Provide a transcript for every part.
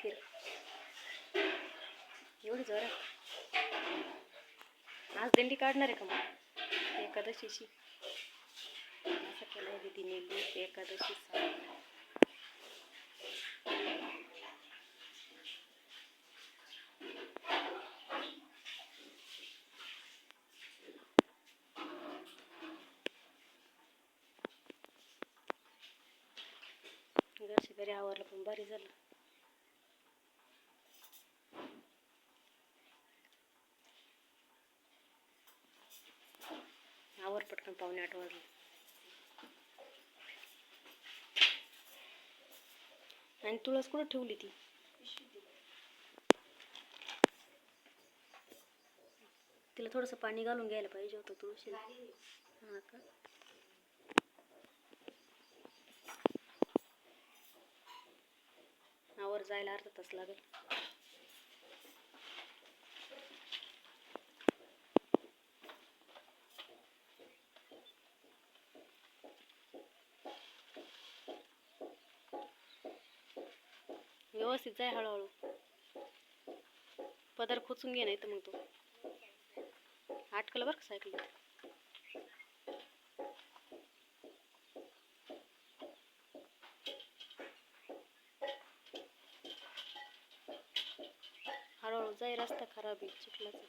फिर. एवढी जोरात. आज दिंडी काढणार आहे का मग? एकादशीची. असं केलंय दीदीने लूक एकादशी घरच्या घरी आवरलं पण बरी झालं. आवर पटकन पावणे आठ वाजले. आणि तुळस कुठं ठेवली ती? तिला थोडंसं पाणी घालून घ्यायला पाहिजे होतं तुळशीला. का? आवर जायला अर्धा तास लागेल. व्यवस्थित जाय हळूहळू. पदर खोचून घे नाही तर मग तो. आटकलं बरं का सायकल? हळूहळू जाय रस्ता खराब आहे चिखलाचा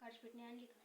काचपेटणी आणली का?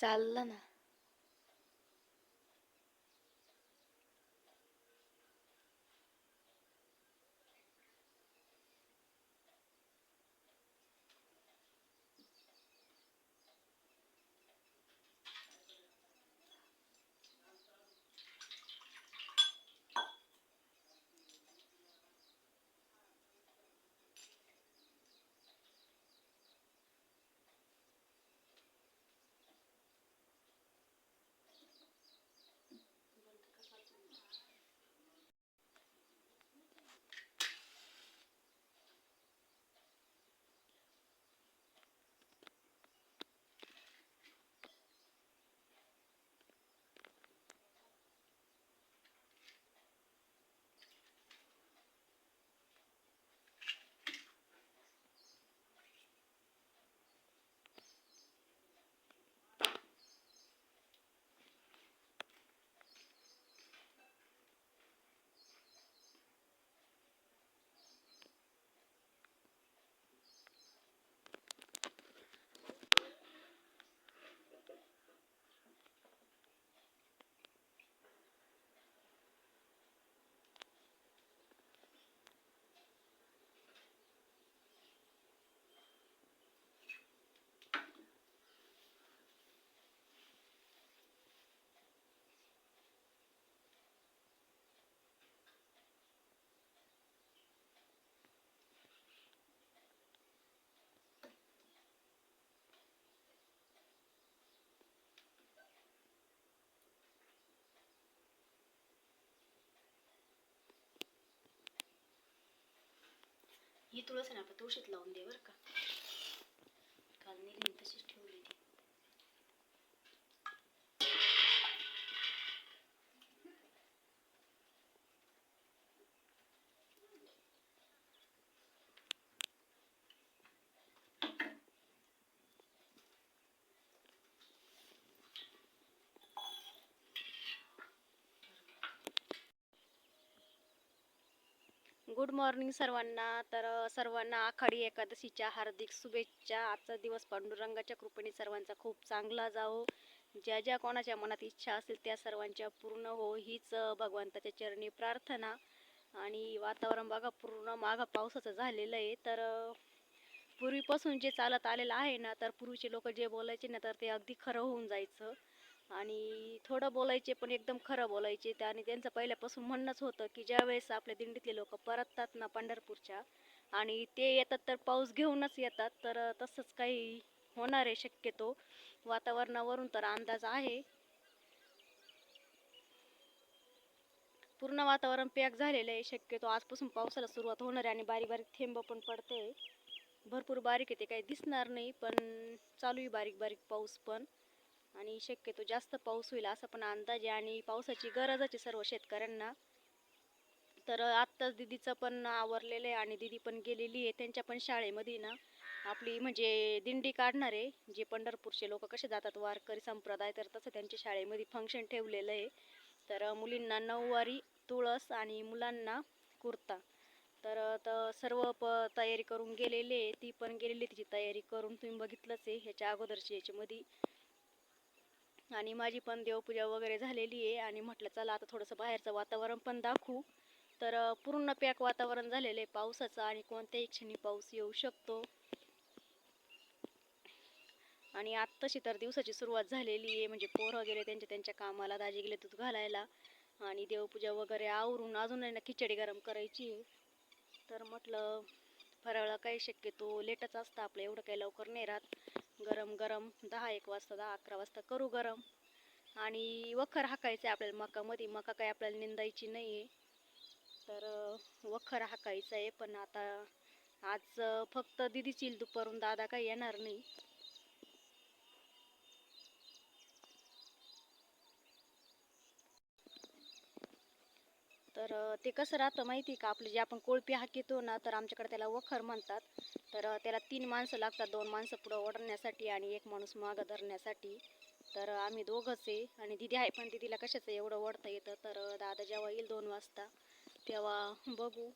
चाललं ना ही तुळस आहे ना आपण तुळशीत लावून दे बरं का काल नेली तशीच ठेवली ती गुड मॉर्निंग सर्वांना. तर सर्वांना आखाडी एकादशीच्या हार्दिक शुभेच्छा. आजचा दिवस पांडुरंगाच्या कृपेने सर्वांचा खूप चांगला जावो. ज्या ज्या कोणाच्या मनात इच्छा असेल त्या सर्वांच्या पूर्ण हो हीच भगवंताच्या चरणी प्रार्थना. आणि वातावरण बघा पूर्ण मागं पावसाचं झालेलं आहे. तर पूर्वीपासून जे चालत आलेलं आहे ना तर पूर्वीचे लोक जे बोलायचे ना तर ते अगदी खरं होऊन जायचं. आणि थोडं बोलायचे पण एकदम खरं बोलायचे. ते आणि त्यांचं पहिल्यापासून म्हणणंच होतं की ज्यावेळेस आपल्या दिंडीतले लोक परततात ना पंढरपूरच्या आणि ते येतात तर पाऊस घेऊनच येतात तर तसंच काही होणार आहे शक्यतो. वातावरणावरून तर अंदाज आहे. पूर्ण वातावरण पॅक झालेलं आहे शक्यतो. आजपासून पावसाला सुरुवात होणार आहे आणि बारीक बारीक थेंब पण पडते भरपूर बारीक आहे ते काही दिसणार नाही पण चालू आहे बारीक बारीक पाऊस पण. आणि शक्यतो जास्त पाऊस होईल असा पण अंदाज आहे. आणि पावसाची गरजच आहे सर्व शेतकऱ्यांना. तर आत्ताच दिदीचं पण आवरलेलं आहे आणि दिदी पण गेलेली आहे. त्यांच्या पण शाळेमध्ये ना आपली म्हणजे दिंडी काढणार आहे. जे पंढरपूरचे लोक कसे जातात वारकरी संप्रदाय तर तसं त्यांच्या शाळेमध्ये फंक्शन ठेवलेलं आहे. तर मुलींना नऊवारी तुळस आणि मुलांना कुर्ता. तर तर सर्व प तयारी करून गेलेले ती पण गेलेली आहे. तिची तयारी करून तुम्ही बघितलंच आहे. ह्याच्या अगोदरची याच्यामध्ये आणि माझी पण देवपूजा वगैरे झालेली आहे आणि म्हटलं चला आता थोडंसं बाहेरचं वातावरण पण दाखवू. तर पूर्ण पॅक वातावरण झालेलं आहे पावसाचं आणि कोणत्याही क्षणी पाऊस येऊ शकतो. आणि आत्ताशी तर दिवसाची सुरुवात झालेली आहे म्हणजे पोरं गेले त्यांच्या त्यांच्या कामाला दाजी गेले दूध घालायला आणि देवपूजा वगैरे आवरून अजून आहे ना खिचडी गरम करायची तर म्हटलं फराळा काही शक्यतो लेटच असतं आपलं एवढं काही लवकर नाही राहत. गरम गरम दहा एक वाजता दहा अकरा वाजता करू गरम. आणि वखर हाकायचं आहे आपल्याला मकामध्ये. मका काही आपल्याला निंदायची नाही आहे तर वखर हाकायचं आहे पण आता आज फक्त दिदीच दुपारून दादा काही येणार नाही. तर ते कसं राहतं माहिती आहे का? आपलं जे आपण कोळपी हाकितो ना तर आमच्याकडे त्याला वखर म्हणतात. तर त्याला तीन माणसं लागतात दोन माणसं पुढं ओढण्यासाठी आणि एक माणूस मागं धरण्यासाठी. तर आम्ही दोघंच आहे आणि दिदी आहे पण दिदीला कशाचं एवढं ओढता येतं? तर दादा जेव्हा येईल दोन वाजता तेव्हा बघू.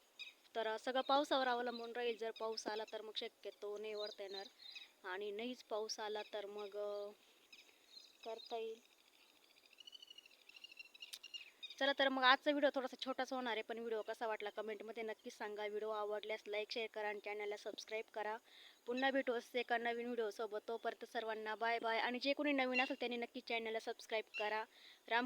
तर सगळं पावसावर अवलंबून राहील. जर पाऊस आला तर मग शक्यतो नाही ओढता येणार. आणि नाहीच पाऊस आला तर मग करता येईल. चला तर मग आजचा व्हिडिओ थोडासा छोटासा होणार आहे पण व्हिडिओ कसा वाटला कमेंटमध्ये नक्कीच सांगा. व्हिडिओ आवडल्यास लाईक शेअर करा आणि चॅनलला सबस्क्राईब करा. पुन्हा भेटू असते एका नवीन व्हिडिओसोबत. तोपर्यंत सर्वांना बाय बाय. आणि जे कोणी नवीन असेल त्यांनी नक्की चॅनलला सबस्क्राईब करा. राम